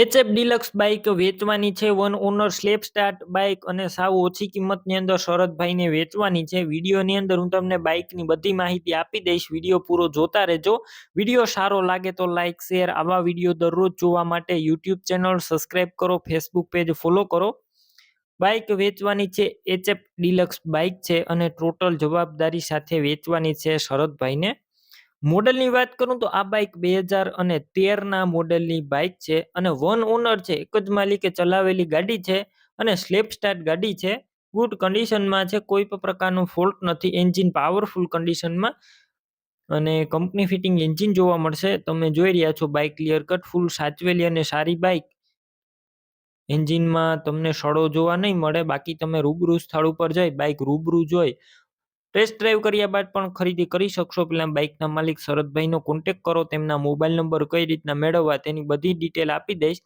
HF deluxe bike વેચવાની છે one owner self start bike અને સાવ ઓછી કિંમતની અંદર શરદભાઈને વેચવાની છે. વિડીયોની અંદર હું તમને બાઇકની બધી માહિતી આપી દઈશ. વીડિયો પૂરો જોતા રહેજો. વીડિયો સારો લાગે તો લાઇક શેર આવા વીડિયો દરરોજ જોવા માટે યુટ્યુબ ચેનલ સબસ્ક્રાઇબ કરો ફેસબુક પેજ ફોલો કરો. બાઇક વેચવાની છે એચએફ ડિલક્સ બાઇક છે અને ટોટલ જવાબદારી સાથે વેચવાની છે શરદભાઈને. મોડલની વાત કરું તો આ બાઇક બે હજાર અને તેરના મોડલની બાઇક છે અને વન ઓનર છે, એક જ માલિકે ચલાવેલી ગાડી છે અને સ્લેપ સ્ટાર્ટ ગાડી છે. ગુડ કન્ડિશનમાં છે, કોઈ પણ પ્રકારનો ફોલ્ટ નથી. એન્જિન પાવરફુલ કન્ડિશનમાં અને કંપની ફિટિંગ એન્જિન જોવા મળશે. તમે જોઈ રહ્યા છો બાઇક ક્લિયર કટ ફૂલ સાચવેલી અને સારી બાઇક એન્જિનમાં તમને સડો જોવા નહીં મળે. બાકી તમે રૂબરૂ સ્થળ ઉપર જઈ બાઇક રૂબરૂ જોઈ ટેસ્ટ ડ્રાઈવ કર્યા બાદ પણ ખરીદી કરી શકશો. પેલા બાઇકના માલિક શરદભાઈનો કોન્ટેક કરો, તેમના મોબાઈલ નંબર કઈ રીતના મેળવવા તેની બધી ડિટેલ આપી દઈશ.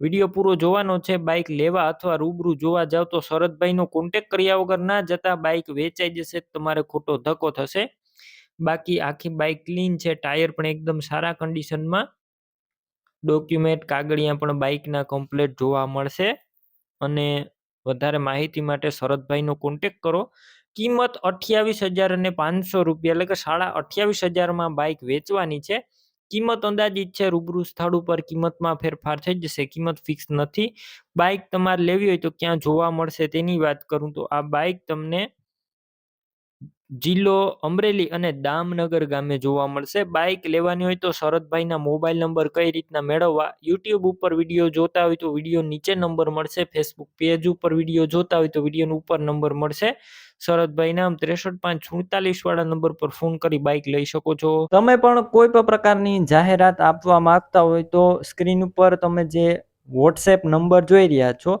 વીડિયો પૂરો જોવાનો છે, બાઇક લેવા અથવા રૂબરૂ જોવા જાવ તો શરદભાઈનો કોન્ટેક કર્યા વગર ના જતા બાઇક વેચાઈ જશે, તમારે ખોટો ધક્કો થશે. બાકી આખી બાઇક ક્લીન છે, ટાયર પણ એકદમ સારા કન્ડિશનમાં ડોક્યુમેન્ટ કાગળિયા પણ બાઇકના કમ્પ્લેટ જોવા મળશે. અને વધારે માહિતી માટે શરદભાઈનો કોન્ટેક કરો. કિંમત અઠ્યાવીસ હજાર અને પાંચસો રૂપિયા, એટલે કે સાડા અઠ્યાવીસ હજારમાં બાઇક વેચવાની છે. કિંમત અંદાજિત છે, રૂબરૂ સ્થળ ઉપર કિંમતમાં ફેરફાર થઈ જશે, કિંમત ફિક્સ નથી. બાઇક તમારે લેવી હોય તો ક્યાં જોવા મળશે તેની વાત કરું તો આ બાઇક તમને જિલ્લો અમરેલી અને દામનગર ગામે જોવા મળશે. બાઇક લેવાની હોય તો શરદભાઈના મોબાઈલ નંબર કઈ રીતના મેળવવા? યુટ્યુબ ઉપર વીડિયો જોતા હોય તો વીડિયો નીચે નંબર મળશે. ફેસબુક પેજ ઉપર વીડિયો જોતા હોય તો વીડિયો ઉપર નંબર મળશે. શરદભાઈ નામ ત્રેસઠ પાંચ સુડતાલીસ વાળા નંબર પર ફોન કરી બાઇક લઈ શકો છો. તમે પણ કોઈ પણ પ્રકારની જાહેરાત આપવા માંગતા હોય તો સ્ક્રીન ઉપર તમે જે વોટ્સએપ નંબર જોઈ રહ્યા છો